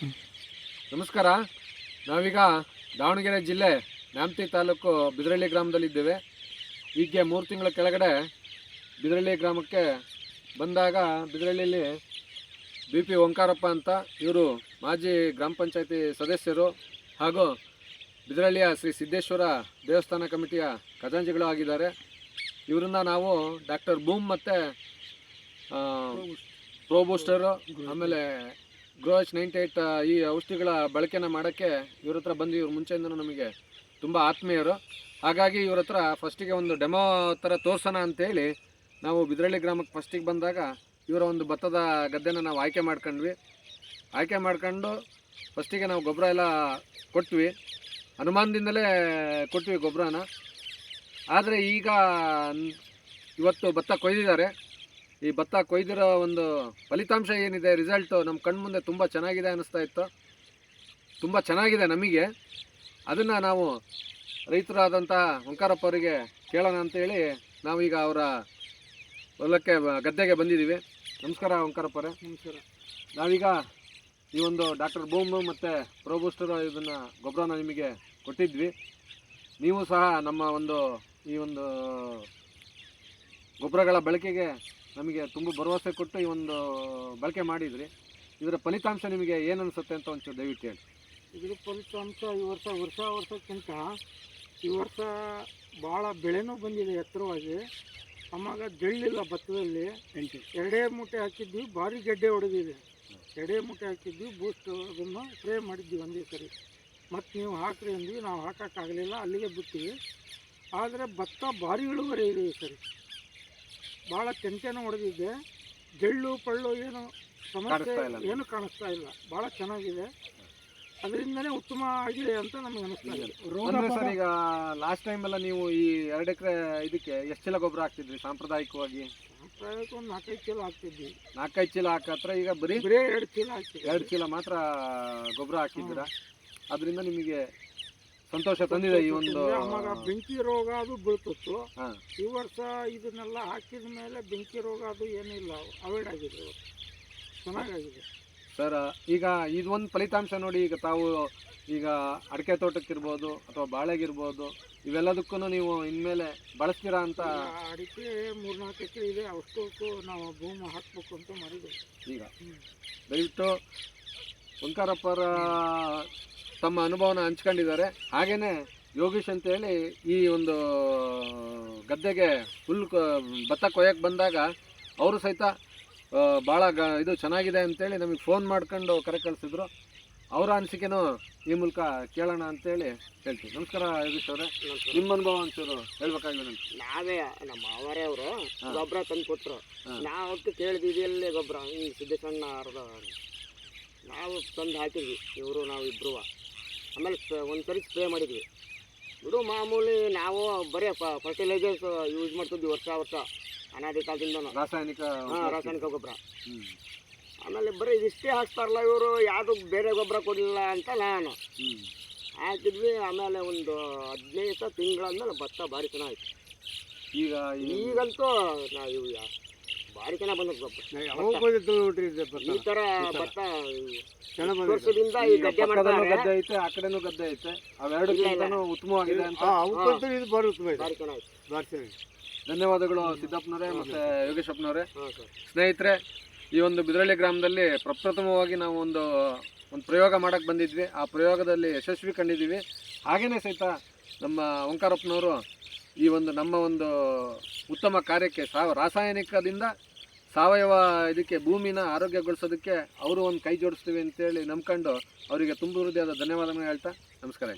ನಮಸ್ಕಾರ. ನಾವೀಗ ದಾವಣಗೆರೆ ಜಿಲ್ಲೆ ನ್ಯಾಮತಿ ತಾಲೂಕು ಬಿದರಳ್ಳಿ ಗ್ರಾಮದಲ್ಲಿದ್ದೇವೆ. ಹೀಗೆ ಮೂರು ತಿಂಗಳ ಕೆಳಗಡೆ ಬಿದರಳ್ಳಿ ಗ್ರಾಮಕ್ಕೆ ಬಂದಾಗ ಬಿದರಳ್ಳಿಯಲ್ಲಿ ಬಿ ಪಿ ಓಂಕಾರಪ್ಪ ಅಂತ ಇವರು ಮಾಜಿ ಗ್ರಾಮ ಪಂಚಾಯತಿ ಸದಸ್ಯರು ಹಾಗೂ ಬಿದರಳ್ಳಿಯ ಶ್ರೀ ಸಿದ್ದೇಶ್ವರ ದೇವಸ್ಥಾನ ಕಮಿಟಿಯ ಖಜಾಂಜಿಗಳು ಆಗಿದ್ದಾರೆ. ಇವರಿಂದ ನಾವು ಡಾಕ್ಟರ್ ಬೂಮ್ ಮತ್ತು ಪ್ರೋಬೂಸ್ಟರು ಆಮೇಲೆ ಗ್ರೋಚ್ ನೈಂಟಿ ಏಯ್ಟ್ ಈ ಔಷಧಿಗಳ ಬಳಕೆನ ಮಾಡೋಕ್ಕೆ ಇವ್ರ ಹತ್ರ ಬಂದು ಇವ್ರ ಮುಂಚೆಯಿಂದ ನಮಗೆ ತುಂಬ ಆತ್ಮೀಯರು. ಹಾಗಾಗಿ ಇವ್ರ ಹತ್ರ ಫಸ್ಟಿಗೆ ಒಂದು ಡೆಮೋ ಥರ ತೋರ್ಸೋಣ ಅಂತೇಳಿ ನಾವು ಬಿದ್ರಳ್ಳಿ ಗ್ರಾಮಕ್ಕೆ ಫಸ್ಟಿಗೆ ಬಂದಾಗ ಇವರ ಒಂದು ಭತ್ತದ ಗದ್ದೆನ ನಾವು ಆಯ್ಕೆ ಮಾಡ್ಕೊಂಡ್ವಿ. ಆಯ್ಕೆ ಮಾಡ್ಕೊಂಡು ಫಸ್ಟಿಗೆ ನಾವು ಗೊಬ್ಬರ ಎಲ್ಲ ಕೊಟ್ವಿ. ಅನುಮಾನದಿಂದಲೇ ಕೊಟ್ವಿ ಗೊಬ್ಬರನ. ಆದರೆ ಈಗ ಇವತ್ತು ಭತ್ತ ಕೊಯ್ದಿದ್ದಾರೆ. ಈ ಭತ್ತ ಕೊಯ್ದಿರೋ ಒಂದು ಫಲಿತಾಂಶ ಏನಿದೆ ರಿಸಲ್ಟು ನಮ್ಮ ಕಣ್ಮುಂದೆ ತುಂಬ ಚೆನ್ನಾಗಿದೆ ಅನ್ನಿಸ್ತಾ ಇತ್ತು. ತುಂಬ ಚೆನ್ನಾಗಿದೆ ನಮಗೆ. ಅದನ್ನು ನಾವು ರೈತರಾದಂಥ ಓಂಕಾರಪ್ಪ ಅವರಿಗೆ ಕೇಳೋಣ ಅಂತೇಳಿ ನಾವೀಗ ಅವರ ಹೊಲಕ್ಕೆ ಗದ್ದೆಗೆ ಬಂದಿದ್ದೀವಿ. ನಮಸ್ಕಾರ ಓಂಕಾರಪ್ಪರೇ ನಮಸ್ಕಾರ. ನಾವೀಗ ಈ ಒಂದು ಡಾಕ್ಟರ್ ಬೂಮ್ ಮತ್ತು ಪ್ರೋಬೂಸ್ಟರ್ ಇದನ್ನು ಗೊಬ್ಬರನ ನಿಮಗೆ ಕೊಟ್ಟಿದ್ವಿ. ನೀವು ಸಹ ನಮ್ಮ ಒಂದು ಈ ಒಂದು ಗೊಬ್ಬರಗಳ ಬಳಕೆಗೆ ನಮಗೆ ತುಂಬ ಭರವಸೆ ಕೊಟ್ಟು ಈ ಒಂದು ಬಳಕೆ ಮಾಡಿದ್ರಿ. ಇದರ ಫಲಿತಾಂಶ ನಿಮಗೆ ಏನು ಅನಿಸುತ್ತೆ ಅಂತ ಒಂಚೂರು ದಯವಿಟ್ಟು ಹೇಳಿ. ಇದ್ರ ಫಲಿತಾಂಶ ಈ ವರ್ಷ ವರ್ಷ ವರ್ಷಕ್ಕಿಂತ ಈ ವರ್ಷ ಭಾಳ ಬೆಳೆನೂ ಬಂದಿದೆ ಎತ್ತರವಾಗಿ. ಆವಾಗ ಜಳ್ಳಿಲ್ಲ ಭತ್ತದಲ್ಲಿ. ಎರಡೇ ಮೂಟೆ ಹಾಕಿದ್ವಿ ಭಾರಿ ಗೆಡ್ಡೆ ಹೊಡೆದಿದೆ. ಎರಡೇ ಮೂಟೆ ಹಾಕಿದ್ವಿ ಬೂಸ್ಟ್ ಅದನ್ನು ಸ್ಪ್ರೇ ಮಾಡಿದ್ವಿ ಒಂದೇ ಸರಿ. ಮತ್ತು ನೀವು ಹಾಕ್ರಿ ಅಂದ್ವಿ ನಾವು ಹಾಕೋಕ್ಕಾಗಲಿಲ್ಲ ಅಲ್ಲಿಗೆ ಬಿಟ್ಟಿವಿ. ಆದರೆ ಭತ್ತ ಭಾರಿ ಇಳುವರಿ ಇದೆ ಸರಿ. ಭಾಳ ತೆಂತೆನೂ ಹೊಡೆದಿದ್ದೆ ಜಳ್ಳು ಪಳ್ಳು ಏನು ಸಮಸ್ಯೆ ಕಾಣಿಸ್ತಾ ಇಲ್ಲ. ಏನು ಕಾಣಿಸ್ತಾ ಇಲ್ಲ. ಭಾಳ ಚೆನ್ನಾಗಿದೆ. ಅದರಿಂದನೇ ಉತ್ತಮ ಆಗಿದೆ ಅಂತ ನಮ್ಗೆ ಅನಿಸ್ತಾ ಇದೆ. ಅಂದ್ರೆ ಸರ್ ಈಗ ಲಾಸ್ಟ್ ಟೈಮ್ ಎಲ್ಲ ನೀವು ಈ ಎರಡು ಎಕರೆ ಇದಕ್ಕೆ ಎಷ್ಟು ಚೀಲ ಗೊಬ್ಬರ ಹಾಕ್ತಿದ್ರಿ ಸಾಂಪ್ರದಾಯಿಕವಾಗಿ? ಸಾಂಪ್ರದಾಯಿಕ ಒಂದು ನಾಲ್ಕೈದು ಚೀಲ ಹಾಕ್ತಿದ್ವಿ. ನಾಲ್ಕೈದು ಚೀಲ ಹಾಕತ್ರ ಈಗ ಬರೀ ಬರೀ ಎರಡು ಚೀಲ ಹಾಕ್ತಿದ್ವಿ. ಎರಡು ಚೀಲ ಮಾತ್ರ ಗೊಬ್ಬರ ಹಾಕಿದ್ದೀರಾ? ಅದರಿಂದ ನಿಮಗೆ ಸಂತೋಷ ತಂದಿದೆ ಈ ಒಂದು ಆವಾಗ ಬೆಂಕಿ ರೋಗ ಅದು ಬೀಳ್ತಿತ್ತು. ಈ ವರ್ಷ ಇದನ್ನೆಲ್ಲ ಹಾಕಿದ ಮೇಲೆ ಬೆಂಕಿ ರೋಗ ಅದು ಏನಿಲ್ಲ ಅವಾಯ್ಡ್ ಆಗಿದೆ ಚೆನ್ನಾಗಾಗಿದೆ. ಸರ್ ಈಗ ಇದೊಂದು ಫಲಿತಾಂಶ ನೋಡಿ ಈಗ ತಾವು ಈಗ ಅಡಿಕೆ ತೋಟಕ್ಕಿರ್ಬೋದು ಅಥವಾ ಬಾಳೆಗಿರ್ಬೋದು ಇವೆಲ್ಲದಕ್ಕೂ ನೀವು ಇನ್ಮೇಲೆ ಬಳಸ್ತೀರಾ ಅಂತ ಅಡಿಕೆ ಮೂರ್ನಾಲ್ಕು ಎಕರೆ ಇದೆ ಅಷ್ಟು ನಾವು ಭೂಮಿ ಹಾಕ್ಬೇಕು ಅಂತ ಮಾಡಿದ್ದೀವಿ. ಈಗ. ದಯವಿಟ್ಟು ಓಂಕಾರಪ್ಪರ ತಮ್ಮ ಅನುಭವನ ಹಂಚ್ಕೊಂಡಿದ್ದಾರೆ. ಹಾಗೆಯೇ ಯೋಗೀಶ್ ಅಂತೇಳಿ ಈ ಒಂದು ಗದ್ದೆಗೆ ಹುಲ್ಲು ಭತ್ತ ಕೊಯ್ಯಕ್ಕೆ ಬಂದಾಗ ಅವರು ಸಹಿತ ಭಾಳ ಗ ಇದು ಚೆನ್ನಾಗಿದೆ ಅಂತೇಳಿ ನಮಗೆ ಫೋನ್ ಮಾಡ್ಕೊಂಡು ಕರೆ ಕಳಿಸಿದ್ರು. ಅವರ ಅನಿಸಿಕೆನೂ ಈ ಮೂಲಕ ಕೇಳೋಣ ಅಂತೇಳಿ ಹೇಳ್ತೀವಿ. ನಮಸ್ಕಾರ ಯೋಗೀಶ್ ಅವರೇ. ನಿಮ್ಮ ಅನುಭವ ಒಂಚೂರು ಹೇಳ್ಬೇಕಾಗಿದೆ ನಾವೇ ನಮ್ಮ ಅವರೇ ಅವರು. ಗೊಬ್ಬರ ತಂದು ಕೊಟ್ಟರು. ನಾವು ಕೇಳಿದ್ವಿ ಎಲ್ಲಿ ಗೊಬ್ಬರ. ಈ ಸಿದ್ದೇಶಣ್ಣ ಅರ್ಧ ನಾವು ತಂದು ಹಾಕಿದ್ವಿ ಇವರು ನಾವು ಇಬ್ಬರು ಆಮೇಲೆ ಒಂದು ಸರಿ ಸ್ಪ್ರೇ ಮಾಡಿದ್ವಿ. ಬಿಡು ಮಾಮೂಲಿ ನಾವು ಬರೀ ಫರ್ಟಿಲೈಸರ್ಸ್ ಯೂಸ್ ಮಾಡ್ತಿದ್ವಿ ವರ್ಷ ವರ್ಷ ಅನಾದಿ ಕಾಲದಿಂದ ರಾಸಾಯನಿಕ ಹಾಂ ರಾಸಾಯನಿಕ ಗೊಬ್ಬರ. ಆಮೇಲೆ ಬರೀ ಇಷ್ಟೇ ಹಾಕ್ತಾರಲ್ಲ ಇವರು ಯಾವುದು ಬೇರೆ ಗೊಬ್ಬರ ಕೊಡಲಿಲ್ಲ ಅಂತ ನಾನು. ಹಾಕಿದ್ವಿ ಆಮೇಲೆ ಒಂದು ಹದಿನೈದು ತಿಂಗಳಾದ್ಮೇಲೆ ಭತ್ತ ಭಾರಿ ಚೆನ್ನಾಗಿತ್ತು ಈಗ ಈಗಂತೂ ನಾವು ಭಾರಿ ಚೆನ್ನಾಗಿ ಬಂದದ್ದು ಭತ್ತ. ಈ ತರ ಭತ್ತ ವರ್ಷದಿಂದ ಈ ಈಗ ಗದ್ದೆ ಪಕ್ಕದಲ್ಲೂ ಮಾಡ್ತಾರೆ. ಗದ್ದೆ ಐತೆ ಆ ಕಡೆನೂ ಗದ್ದೆ ಐತೆ. ಅವೆರಡು ಉತ್ತಮವಾಗಿದೆ ಅಂತ. ಭಾರಿ ಚೆನ್ನಾಗಿತ್ತು ಧನ್ಯವಾದಗಳು ಸಿದ್ದಪ್ಪನವರೇ ಮತ್ತೆ ಯೋಗೇಶಪ್ಪನವರೇ. ಹಾಂ ಸರ್. ಸ್ನೇಹಿತರೆ ಈ ಒಂದು ಬಿದ್ರಳ್ಳಿ ಗ್ರಾಮದಲ್ಲಿ ಪ್ರಪ್ರಥಮವಾಗಿ ನಾವು ಒಂದು ಒಂದು ಪ್ರಯೋಗ ಮಾಡಕ್ಕೆ ಬಂದಿದ್ವಿ. ಆ ಪ್ರಯೋಗದಲ್ಲಿ ಯಶಸ್ವಿ ಕಂಡಿದ್ದೀವಿ. ಹಾಗೇನೇ ಸಹಿತ ನಮ್ಮ ಓಂಕಾರಪ್ಪನವರು ಈ ಒಂದು ನಮ್ಮ ಒಂದು ಉತ್ತಮ ಕಾರ್ಯಕ್ಕೆ ಸಾವ ರಾಸಾಯನಿಕದಿಂದ ಸಾವಯವ ಇದಕ್ಕೆ ಭೂಮಿನ ಆರೋಗ್ಯಗೊಳಿಸೋದಕ್ಕೆ ಅವರು ಒಂದು ಕೈ ಜೋಡಿಸ್ತೀವಿ ಅಂತೇಳಿ ನಂಬ್ಕೊಂಡು ಅವರಿಗೆ ತುಂಬ ಹೃದಯದ ಧನ್ಯವಾದಗಳನ್ನ ಹೇಳ್ತಾ ನಮಸ್ಕಾರ